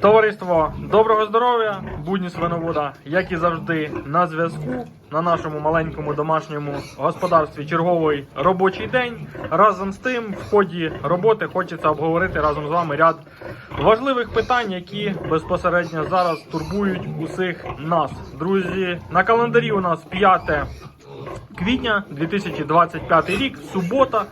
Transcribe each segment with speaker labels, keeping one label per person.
Speaker 1: Товариство, доброго здоров'я, будні свиновода, як і завжди, на зв'язку на нашому маленькому домашньому господарстві черговий робочий день. Разом з тим, в ході роботи хочеться обговорити разом з вами ряд важливих питань, які безпосередньо зараз турбують усіх нас. Друзі, на календарі у нас 5 квітня 2025 рік, субота.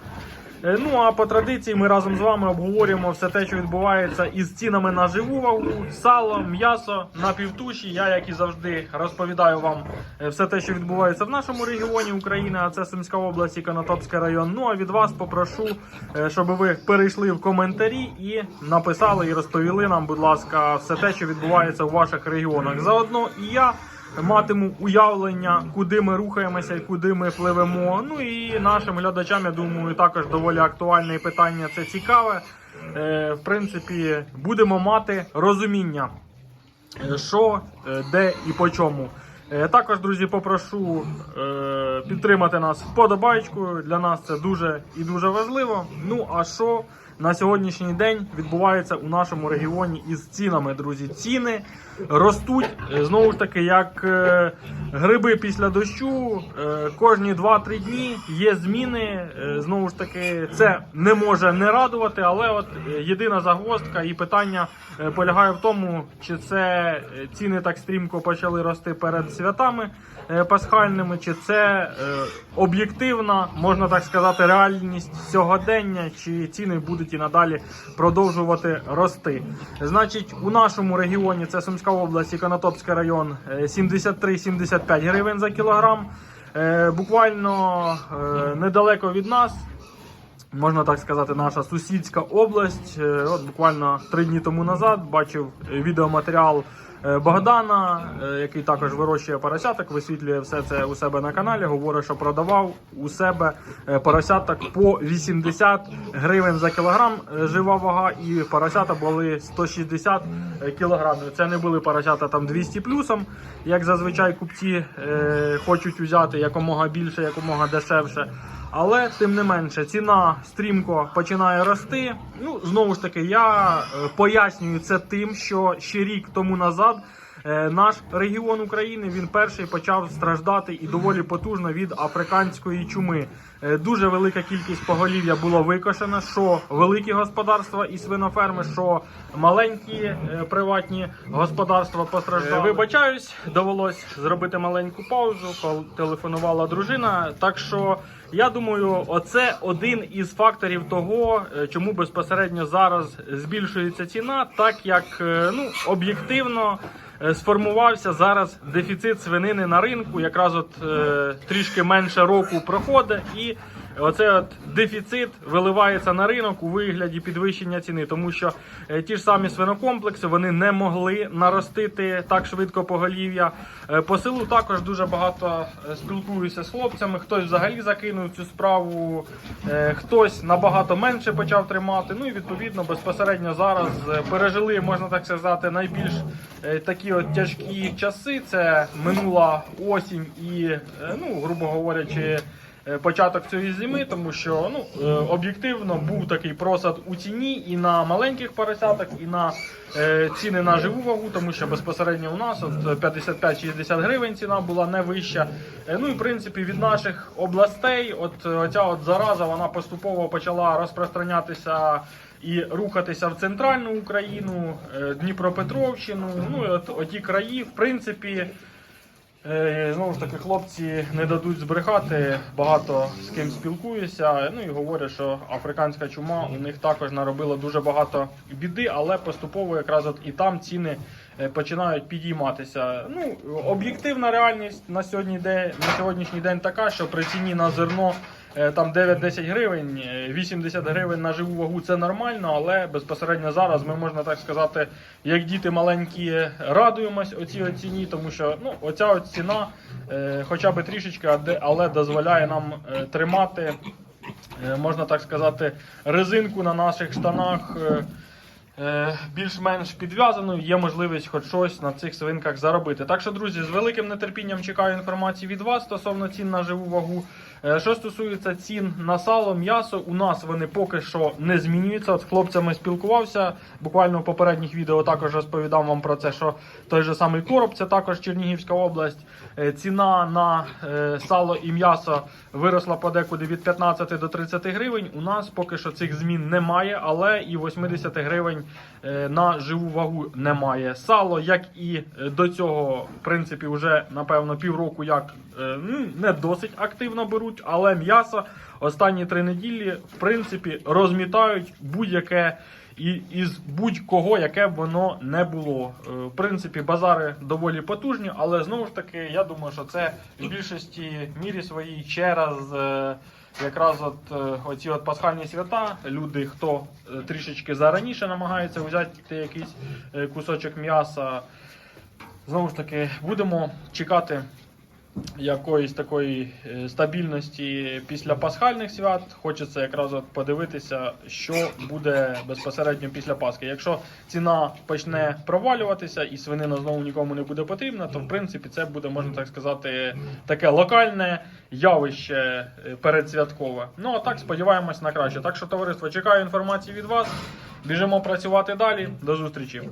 Speaker 1: Е, Ну а по традиції ми разом з вами обговорюємо все те, що відбувається із цінами на живу вагу, сало, м'ясо на півтуші. Я, як і завжди, розповідаю вам е, все те, що відбувається в нашому регіоні України, а це Сумська область і Конотопський район. Ну а від вас попрошу, е, щоб ви перейшли в коментарі і написали і розповіли нам, будь ласка, все те, що відбувається у ваших регіонах. Заодно і я матиму уявлення, куди ми рухаємося і куди ми пливемо. Ну і нашим глядачам, я думаю, також доволі актуальне питання. Це цікаве. Е, В принципі, будемо мати розуміння, е, що, е, де і по чому. Також, друзі, попрошу підтримати нас вподобайкою. Для нас це дуже і дуже важливо. Ну а що на сьогоднішній день відбувається у нашому регіоні із цінами, друзі? Ціни ростуть е, знову ж таки, як е, гриби після дощу. Е, Кожні 2-3 дні є зміни. Знову ж таки, це не може не радувати, але от єдина загвоздка і питання полягає в тому, чи це ціни так стрімко почали рости перед святами пасхальними, чи це об'єктивна, можна так сказати, реальність сьогодення, чи ціни будуть і надалі продовжувати рости. Значить, у нашому регіоні це Сумська область і Конотопський район е, 73-75 гривень за кілограм. Е, Буквально е, недалеко від нас можна так сказати, наша сусідська область. Е, От буквально три дні тому назад бачив е, відеоматеріал е, Богдана, е, який також вирощує поросяток, висвітлює все це у себе на каналі. Говорить, що продавав у себе е, поросяток по 80 гривень за кілограм. е, Жива вага, і поросята були 160 кілограмів. Це не були поросята там 200 плюсом, як зазвичай купці е, хочуть взяти якомога більше, якомога дешевше. Але тим не менше, ціна стрімко починає рости. Ну знову ж таки, я е, пояснюю це тим, що ще рік тому назад наш регіон України він перший почав страждати і доволі потужно від африканської чуми. Е, Дуже велика кількість поголів'я було викошено, що великі господарства і свиноферми, що маленькі е, приватні господарства постраждали. Е, Вибачаюсь, довелось зробити маленьку паузу. Телефонувала дружина. Так що я думаю, оце один із факторів того, е, чому безпосередньо зараз збільшується ціна, так як е, ну об'єктивно. Е, Сформувався зараз дефіцит свинини на ринку, якраз от е, трішки менше року проходить, і оцей от дефіцит виливається на ринок у вигляді підвищення ціни, тому що е, ті ж самі свинокомплекси вони не могли наростити так швидко поголів'я. Е, по селу також дуже багато е, спілкуюся з хлопцями. Хтось взагалі закинув цю справу, хтось набагато менше почав тримати. Ну і відповідно безпосередньо зараз пережили, можна так сказати, найбільш такі от тяжкі часи. Це минула осінь і, ну, грубо говорячи. Е, Початок цієї зими, тому що ну е, об'єктивно був такий просад у ціні і на маленьких поросяток, і на е, ціни на живу вагу, тому що безпосередньо у нас от 55-60 гривень ціна була не вища. Ну і в принципі від наших областей, от оця от зараза, вона поступово почала розпространятися і рухатися в центральну Україну, Дніпропетровщину. Ну і от оті краї, в принципі. Е, Знову ж таки, хлопці не дадуть збрехати. Багато з ким спілкуюся. Ну і говорять, що африканська чума у них також наробила дуже багато біди, але поступово якраз от і там ціни е, починають підійматися. Ну, об'єктивна реальність на сьогодні де на сьогоднішній день така, що при ціні на зерно. Е, Там 9-10 гривень, е, 80 гривень на живу вагу це нормально, але безпосередньо зараз ми можна так сказати, як діти маленькі, радуємось оцій ціні, тому що ну, оця от ціна е, хоча б трішечки, але дозволяє нам е, тримати, е, можна так сказати, резинку на наших штанах. е, е, більш-менш підв'язаною, є можливість хоч щось на цих свинках заробити. Так що, друзі, з великим нетерпінням чекаю інформації від вас стосовно цін на живу вагу. Е, Що стосується цін на сало, м'ясо, у нас вони поки що не змінюються. З хлопцями спілкувався. Буквально в попередніх відео також розповідав вам про це, що той же самий короб, це також Чернігівська область. Е, Ціна на е, сало і м'ясо виросла подекуди від 15 до 30 гривень. У нас поки що цих змін немає, але і 80 гривень на живу вагу немає. Сало, як і до цього, в принципі, вже напевно півроку як не досить активно беруть, але м'ясо останні три неділі в принципі розмітають будь-яке і із будь-кого, яке б воно не було. Е, В принципі, базари доволі потужні, але знову ж таки, я думаю, що це в більшості мірі своїй через е, якраз от е, оці от пасхальні свята. Люди, хто е, трішечки зараніше намагається взяти якийсь е, кусочок м'яса. Знову ж таки, будемо чекати якоїсь такої е, стабільності після пасхальних свят. Хочеться якраз от подивитися, що буде безпосередньо після Пасхи. Якщо ціна почне провалюватися і свинина знову нікому не буде потрібна, то в принципі це буде, можна так сказати, таке локальне явище е, передсвяткове. Ну а так сподіваємось на краще. Так що, товариство, чекаю інформації від вас. Біжимо працювати далі. До зустрічі.